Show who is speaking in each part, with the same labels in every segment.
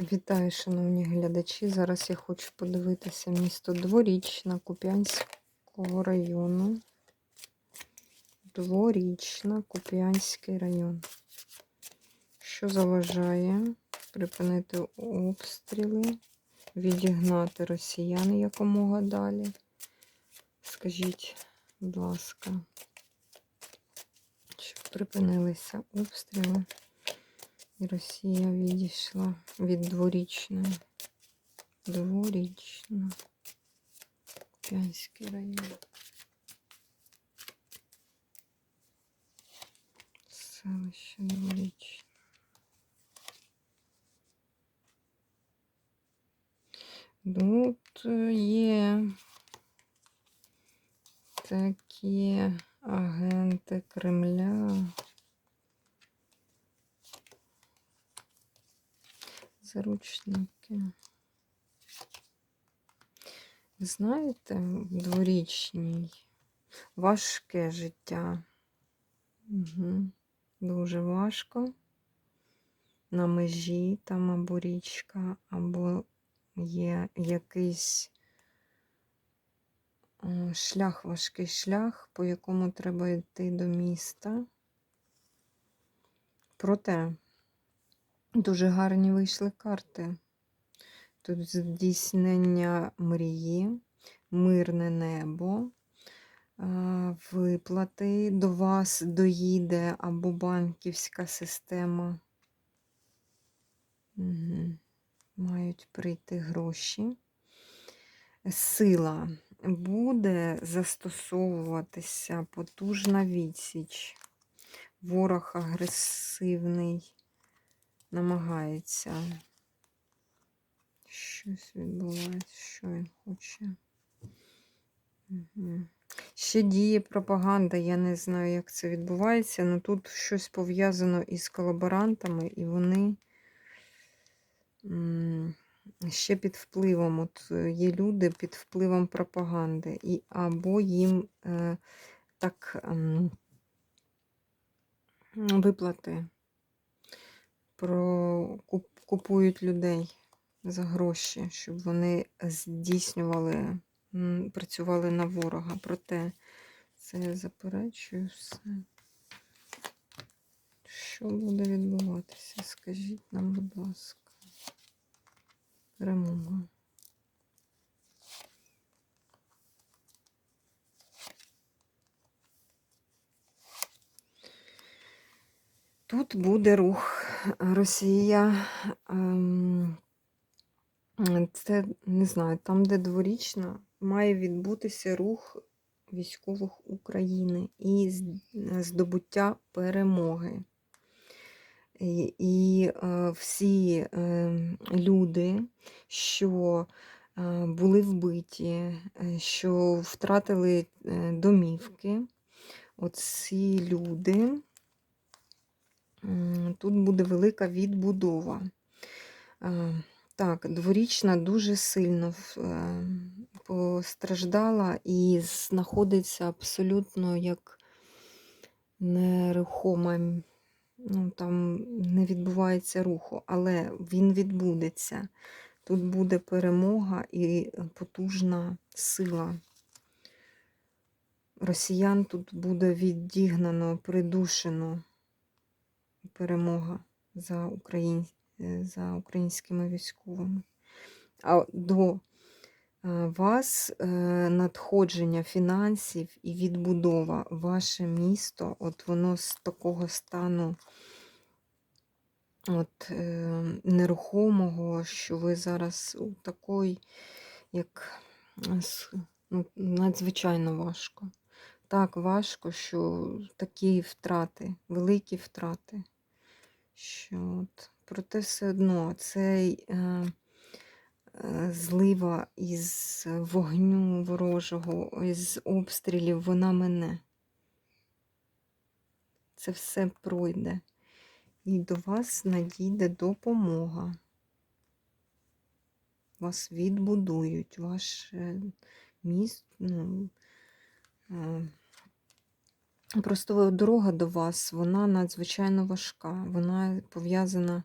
Speaker 1: Вітаю, шановні глядачі. Зараз я хочу подивитися місто Дворічна Куп'янського району. Дворічна, Куп'янський район. Що заважає припинити обстріли, відігнати росіян якомога далі? Скажіть, будь ласка, щоб припинилися обстріли. І Росія відійшла від дворічної. Дворічна. Куп'янський район. Селище дворічне. Тут є такі агенти Кремля. Заручники. Ви знаєте, дворічній важке життя. Угу. Дуже важко. На межі там або річка, або є якийсь е, шлях, важкий шлях, по якому треба йти до міста. Проте Дуже гарні вийшли карти. Тут здійснення мрії, мирне небо, виплати до вас доїде або банківська система. Угу. Мають прийти гроші. Сила буде застосовуватися потужна відсіч. Ворог агресивний намагається. Щось відбувається, що він хоче. Угу. Ще діє пропаганда, я не знаю, як це відбувається, але тут щось пов'язано із колаборантами, і вони ще під впливом. От є люди під впливом пропаганди, і або їм е, так е, виплати про купують людей за гроші, щоб вони здійснювали, працювали на ворога. Проте це я заперечую все. Що буде відбуватися? Скажіть нам, будь ласка, перемога. Тут буде рух. Росія. Ем, це не знаю, там, де дворічна, має відбутися рух військових України і здобуття перемоги. І, і е, всі е, люди, що е, були вбиті, е, що втратили е, домівки, оці люди. Тут буде велика відбудова. Так, дворічна дуже сильно е, постраждала і знаходиться абсолютно як нерухома. Ну, Там не відбувається руху, але він відбудеться. Тут буде перемога і потужна сила. Росіян тут буде відігнано, придушено перемога за україн... Е, за українськими військовими. А до е, вас е, надходження фінансів і відбудова, ваше місто, от воно з такого стану от, нерухомого, що ви зараз у такої, як ну, надзвичайно важко. Так важко, що такі втрати, великі втрати що от, проте все одно цей е, е, злива із вогню ворожого, із обстрілів, вона мене. Це все пройде. І до вас надійде допомога. Вас відбудують, ваше місто. Ну, е, Просто дорога до вас, вона надзвичайно важка. Вона пов'язана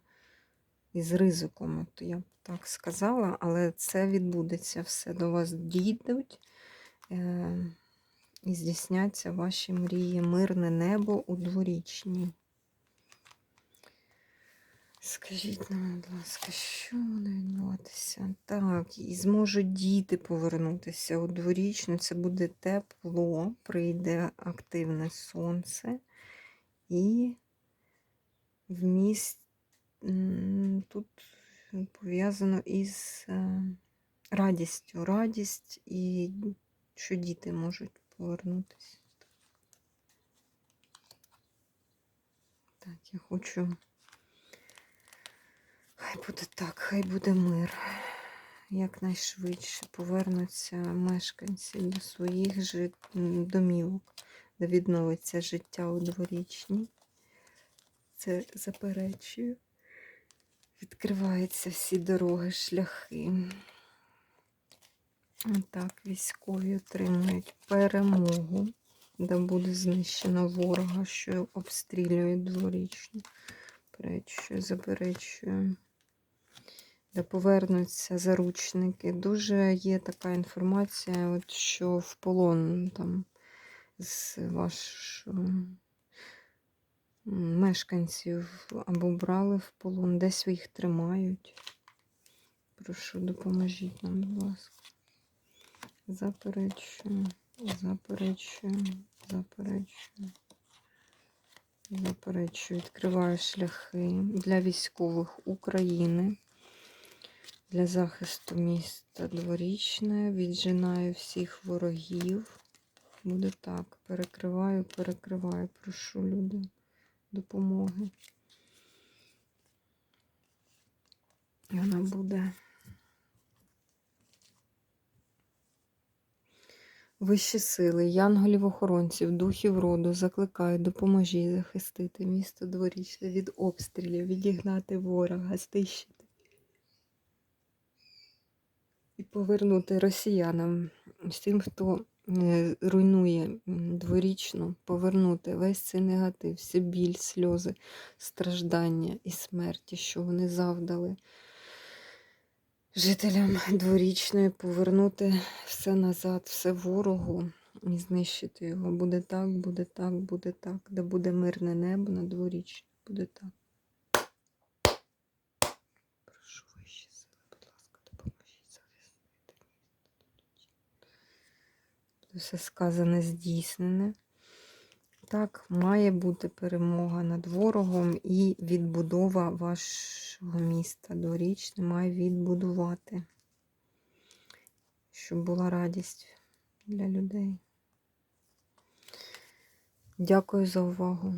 Speaker 1: із ризиком, от я б так сказала, але це відбудеться все. До вас дійдуть е, і здійсняться ваші мрії. Мирне небо у дворічні. Скажіть нам, будь ласка, що буде відбуватися? Так, і зможуть діти повернутися у дворічну. Це буде тепло, прийде активне сонце. І в місті тут пов'язано із е, радістю. Радість і що діти можуть повернутися. Так, я хочу. Хай буде так, хай буде мир. Якнайшвидше повернуться мешканці до своїх жит... домівок, де відновиться життя у дворічній. Це заперечую. Відкриваються всі дороги, шляхи. Так, військові отримують перемогу, де буде знищено ворога, що обстрілює дворічну. Заперечую, заперечую. Де повернуться заручники. Дуже є така інформація, от що в полон там з вашого мешканців або брали в полон, десь їх тримають. Прошу, допоможіть нам, будь ласка. Заперечую, заперечую, заперечую. Заперечую, відкриваю шляхи для військових України, для захисту міста дворічне, віджинаю всіх ворогів. Буде так. Перекриваю, перекриваю, прошу люди допомоги. І вона буде. Вищі сили, янголів-охоронців, духів роду, закликаю, допоможіть захистити місто дворічне від обстрілів, відігнати ворога, знищити і повернути росіянам, всім, хто е, руйнує дворічну, повернути весь цей негатив, всі біль, сльози, страждання і смерті, що вони завдали жителям дворічної, повернути все назад, все ворогу і знищити його. Буде так, буде так, буде так. Де буде мирне небо на дворічні, буде так. Прошу вищі сили, будь ласка, допоможіть захистити місто. Буде все сказане, здійснене. Так, має бути перемога над ворогом і відбудова вашого міста дорічне має відбудувати, щоб була радість для людей. Дякую за увагу.